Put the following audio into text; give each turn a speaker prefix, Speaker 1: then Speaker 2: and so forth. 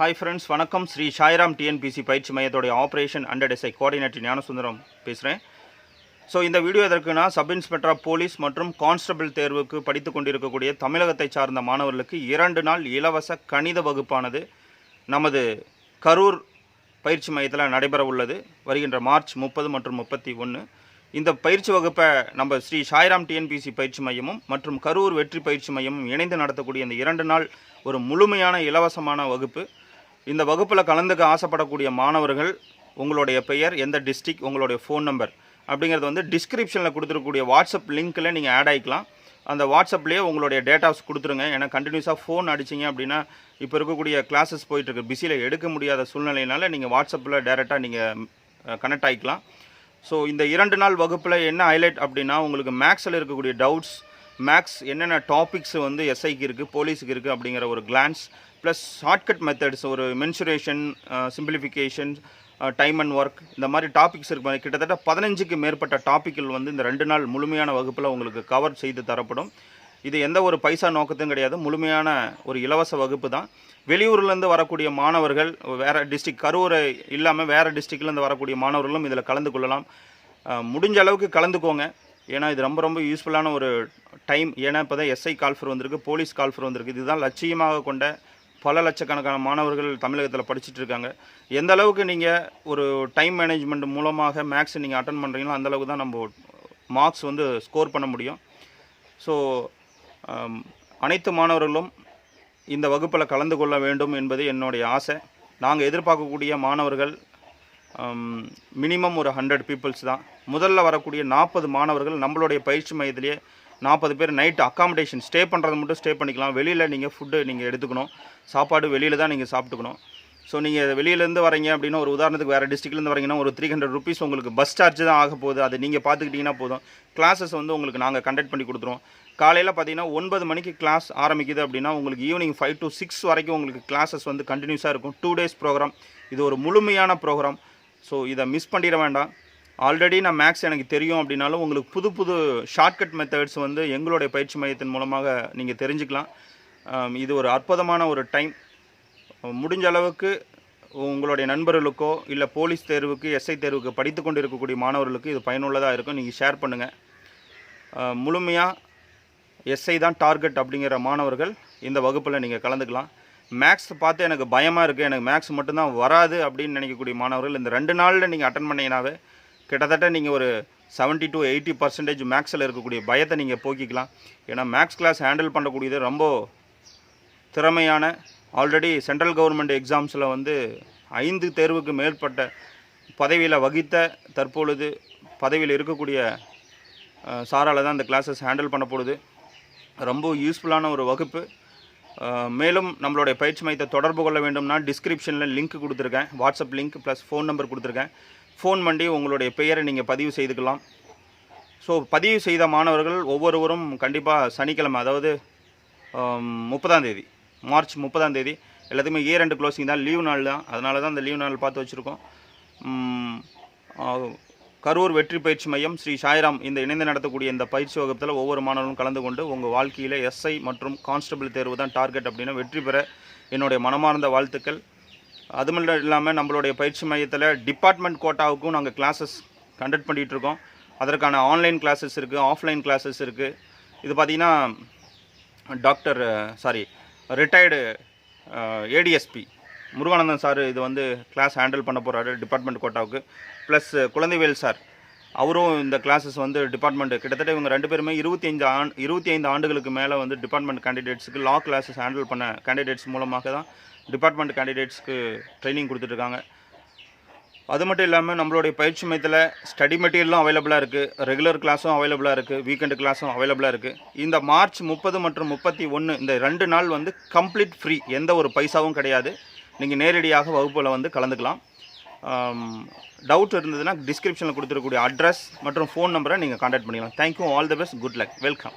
Speaker 1: Hi friends வணக்கம். Sri Sairam TNPSC பயிற்சி மையத்துடைய operation under SI coordinator Gnanasundaram பேசுகிறேன் ஸோ இந்த வீடியோ எதற்குனா சப் இன்ஸ்பெக்டர் போலீஸ் மற்றும் கான்ஸ்டபிள் தேர்வுக்கு படித்து கொண்டிருக்கக்கூடிய தமிழகத்தை சார்ந்த மாணவர்களுக்கு இரண்டு நாள் இலவச கணித வகுப்பானது நமது கரூர் பயிற்சி மையத்தில் நடைபெற உள்ளது. வருகின்ற மார்ச் முப்பது மற்றும் முப்பத்தி ஒன்று இந்த பயிற்சி வகுப்பை நம்ம ஸ்ரீ சாய்ராம் டிஎன்பிசி பயிற்சி மையமும் மற்றும் கரூர் வெற்றி பயிற்சி மையமும் இணைந்து நடத்தக்கூடிய இந்த இரண்டு நாள் ஒரு முழுமையான இலவசமான வகுப்பு. இந்த வகுப்பில் கலந்துக்க ஆசைப்படக்கூடிய மாணவர்கள் உங்களுடைய பெயர் எந்த டிஸ்ட்ரிக் உங்களுடைய ஃபோன் நம்பர் அப்படிங்கிறது வந்து டிஸ்கிரிப்ஷனில் கொடுத்துருக்கக்கூடிய வாட்ஸ்அப் லிங்க்கில் நீங்கள் ஆட் ஆகிக்கலாம் அந்த வாட்ஸ்அப்லேயே உங்களுடைய டேட்டாஸ் கொடுத்துருங்க. ஏன்னா கண்டினியூஸாக ஃபோன் அடிச்சிங்க அப்படின்னா இப்போ இருக்கக்கூடிய கிளாஸஸ் போயிட்டுருக்கு. பிஸியில் எடுக்க முடியாத சூழ்நிலையினால நீங்கள் வாட்ஸ்அப்பில் டேரெக்டாக நீங்கள் கனெக்ட் ஆகிக்கலாம் ஸோ இந்த இரண்டு நாள் வகுப்பில் என்ன ஹைலைட் அப்படின்னா உங்களுக்கு மேக்ஸில் இருக்கக்கூடிய டவுட்ஸ் மேக்ஸ் என்னென்ன டாபிக்ஸ் வந்து எஸ்ஐக்கு இருக்குது போலீஸுக்கு இருக்குது அப்படிங்கிற ஒரு கிளான்ஸ் ப்ளஸ் ஷார்ட்கட் மெத்தட்ஸ் ஒரு mensuration simplification time and work இந்த மாதிரி டாபிக்ஸ் இருக்கு கிட்டத்தட்ட பதினஞ்சுக்கு மேற்பட்ட டாப்பிக்கில் வந்து இந்த ரெண்டு நாள் முழுமையான வகுப்பில் உங்களுக்கு கவர் செய்து தரப்படும். இது எந்த ஒரு பைசா நோக்கத்தும் கிடையாது. முழுமையான ஒரு இலவச வகுப்பு தான். வெளியூர்லேருந்து வரக்கூடிய மாணவர்கள் வேறு டிஸ்ட்ரிக் கரூரை இல்லாமல் வேறு டிஸ்ட்ரிக்ட்லேருந்து வரக்கூடிய மாணவர்களும் இதில் கலந்து கொள்ளலாம். முடிஞ்ச அளவுக்கு கலந்துக்கோங்க. ஏன்னா இது ரொம்ப ரொம்ப யூஸ்ஃபுல்லான ஒரு டைம் ஏன்னா இப்போ தான் எஸ்ஐ கால்ஃபர் வந்திருக்கு போலீஸ் கால்ஃபர் வந்திருக்கு. இதுதான் லட்சியமாக கொண்ட பல லட்சக்கணக்கான மாணவர்கள் தமிழகத்தில் படிச்சுட்டு இருக்காங்க எந்த அளவுக்கு நீங்கள் ஒரு டைம் மேனேஜ்மெண்ட் மூலமாக மேக்ஸ் நீங்கள் அட்டன் பண்ணுறீங்களோ அந்தளவுக்கு தான் நம்ம மார்க்ஸ் வந்து ஸ்கோர் பண்ண முடியும். ஸோ அனைத்து மாணவர்களும் இந்த வகுப்பில் கலந்து கொள்ள வேண்டும் என்பது என்னுடைய ஆசை. நாங்கள் எதிர்பார்க்கக்கூடிய மாணவர்கள் மினிமம் ஒரு ஹண்ட்ரட் பீப்புள்ஸ் தான். முதல்ல வரக்கூடிய நாற்பது மாணவர்கள் நம்மளுடைய பயிற்சி மையத்திலேயே நாற்பது பேர் நைட்டு அக்காமடேஷன் ஸ்டே பண்ணுறது மட்டும் ஸ்டே பண்ணிக்கலாம். வெளியில் நீங்கள் ஃபுட்டு நீங்கள் எடுத்துக்கணும். சாப்பாடு வெளியில் தான் நீங்கள் சாப்பிட்டுக்கணும். ஸோ நீங்கள் வெளியிலேருந்து வரீங்க அப்படின்னா ஒரு உதாரணத்துக்கு வேறு டிஸ்ட்ரிக்ட்லேருந்து வரீங்கன்னா ஒரு த்ரீ ஹண்ட்ரட் ருபீஸ் உங்களுக்கு பஸ் சார்ஜ் தான் ஆக போகுது. அது நீங்கள் பார்த்துக்கிட்டிங்கன்னா போதும். கிளாஸஸ் வந்து உங்களுக்கு நாங்கள் கண்டக்ட் பண்ணி கொடுத்துருவோம். காலையில் பார்த்தீங்கன்னா ஒன்பது மணிக்கு கிளாஸ் ஆரம்பிக்குது அப்படின்னா உங்களுக்கு ஈவினிங் ஃபைவ் டு சிக்ஸ் வரைக்கும் உங்களுக்கு கிளாஸஸ் வந்து கண்டினியூஸாக இருக்கும். டூ டேஸ் ப்ரோக்ராம் இது ஒரு முழுமையான ப்ரோக்ராம் ஸோ இதை மிஸ் பண்ணிட வேண்டாம். ஆல்ரெடி நான் மேக்ஸ் எனக்கு தெரியும் அப்படின்னாலும் உங்களுக்கு புது புது ஷார்ட்கட் மெத்தட்ஸ் வந்து எங்களுடைய பயிற்சி மையத்தின் மூலமாக நீங்கள் தெரிஞ்சுக்கலாம். இது ஒரு அற்புதமான ஒரு டைம் முடிஞ்ச அளவுக்கு உங்களுடைய நண்பர்களுக்கோ இல்லை போலீஸ் தேர்வுக்கு எஸ்ஐ தேர்வுக்கு படித்து கொண்டு இருக்கக்கூடிய மாணவர்களுக்கு இது பயனுள்ளதாக இருக்கும். நீங்கள் ஷேர் பண்ணுங்கள் முழுமையாக எஸ்ஐ தான் டார்கெட் அப்படிங்கிற மாணவர்கள் இந்த வகுப்பில் நீங்கள் கலந்துக்கலாம். மேக்ஸ் பார்த்து எனக்கு பயமாக இருக்குது எனக்கு மேக்ஸ் மட்டும்தான் வராது அப்படின்னு நினைக்கக்கூடிய மாணவர்கள் இந்த ரெண்டு நாளில் நீங்கள் அட்டன் பண்ணீங்கன்னாவே கிட்டத்தட்ட நீங்கள் ஒரு செவன்ட்டி டு எயிட்டி பர்சன்டேஜ் மேக்ஸில் இருக்கக்கூடிய பயத்தை நீங்கள் போக்கிக்கலாம். ஏன்னா மேக்ஸ் கிளாஸ் ஹேண்டில் பண்ணக்கூடியது ரொம்ப திறமையான ஆல்ரெடி சென்ட்ரல் கவர்மெண்ட் எக்ஸாம்ஸில் வந்து ஐந்து தேர்வுக்கு மேற்பட்ட பதவியில் வகித்த தற்பொழுது பதவியில் இருக்கக்கூடிய சாரால் தான் அந்த கிளாஸஸ் ஹேண்டில் பண்ண போகுது ரொம்ப யூஸ்ஃபுல்லான ஒரு வகுப்பு. மேலும் நம்மளுடைய பயிற்சி மையத்தை தொடர்பு கொள்ள வேண்டும்னா டிஸ்கிரிப்ஷனில் லிங்க் கொடுத்துருக்கேன். WhatsApp link plus phone number கொடுத்துருக்கேன். ஃபோன் பண்ணி உங்களுடைய பெயரை நீங்கள் பதிவு செய்துக்கலாம். ஸோ பதிவு செய்த மாணவர்கள் ஒவ்வொருவரும் கண்டிப்பாக சனிக்கிழமை அதாவது முப்பதாம் தேதி மார்ச் முப்பதாம் தேதி எல்லாத்துக்குமே ஏ ரெண்டு க்ளோசிங் தான் லீவ் நாள் தான். அதனால தான் அந்த லீவ் நாள் பார்த்து வச்சுருக்கோம். கரூர் வெற்றி பயிற்சி மையம் ஸ்ரீ சாய்ராம் இந்த இணைந்து நடத்தக்கூடிய இந்த பயிற்சி வகுப்பில் ஒவ்வொரு மாணவர்களும் கலந்து கொண்டு உங்கள் வாழ்க்கையில் எஸ்ஐ மற்றும் கான்ஸ்டபிள் தேர்வு தான் டார்கெட் அப்படின்னா வெற்றி பெற என்னுடைய மனமார்ந்த வாழ்த்துக்கள். அது மட்டும் இல்லாமல் நம்மளுடைய பயிற்சி மையத்தில் டிபார்ட்மெண்ட் கோட்டாவுக்கும் நாங்கள் கிளாஸஸ் கண்டக்ட் பண்ணிகிட்டு இருக்கோம். அதற்கான ஆன்லைன் கிளாஸஸ் இருக்குது ஆஃப்லைன் கிளாஸஸ் இருக்குது இது பார்த்திங்கன்னா doctor sorry retired ADSP Muruganandan sir இது வந்து கிளாஸ் ஹேண்டில் பண்ண போகிறாரு டிபார்ட்மெண்ட் கோட்டாவுக்கு ப்ளஸ் குழந்தைவேல் சார் அவரும் இந்த கிளாஸஸ் வந்து டிபார்ட்மெண்ட் கிட்டத்தட்ட இவங்க ரெண்டு பேருமே இருபத்தி ஐந்து ஆண் இருபத்தி ஐந்து ஆண்டுகளுக்கு மேலே வந்து டிபார்ட்மெண்ட் கேண்டிடேட்ஸுக்கு லா கிளாஸஸ் ஹேண்டில் பண்ண கேண்டிடேட்ஸ் மூலமாக தான் டிபார்ட்மெண்ட் கேண்டிடேட்ஸ்க்கு ட்ரைனிங் கொடுத்துட்ருக்காங்க அது மட்டும் இல்லாமல் நம்மளுடைய பயிற்சி மையத்தில் ஸ்டடி மெட்டீரியலும் அவைலபிளாக இருக்குது ரெகுலர் கிளாஸும் அவைலபிளாக இருக்குது வீக்கெண்டு கிளாஸும் அவைலபிளாக இருக்குது இந்த மார்ச் முப்பது மற்றும் முப்பத்தி ஒன்று இந்த ரெண்டு நாள் வந்து கம்ப்ளீட் ஃப்ரீ எந்த ஒரு பைசாவும் கிடையாது. நீங்கள் நேரடியாக வகுப்பில் வந்து கலந்துக்கலாம். டவுட் இருந்ததுன்னா டிஸ்கிரிப்ஷனில் கொடுத்துருக்கக்கூடிய அட்ரஸ் மற்றும் ஃபோன் நம்பரை நீங்கள் காண்டாக்ட் பண்ணிக்கலாம். Thank you all the best good luck welcome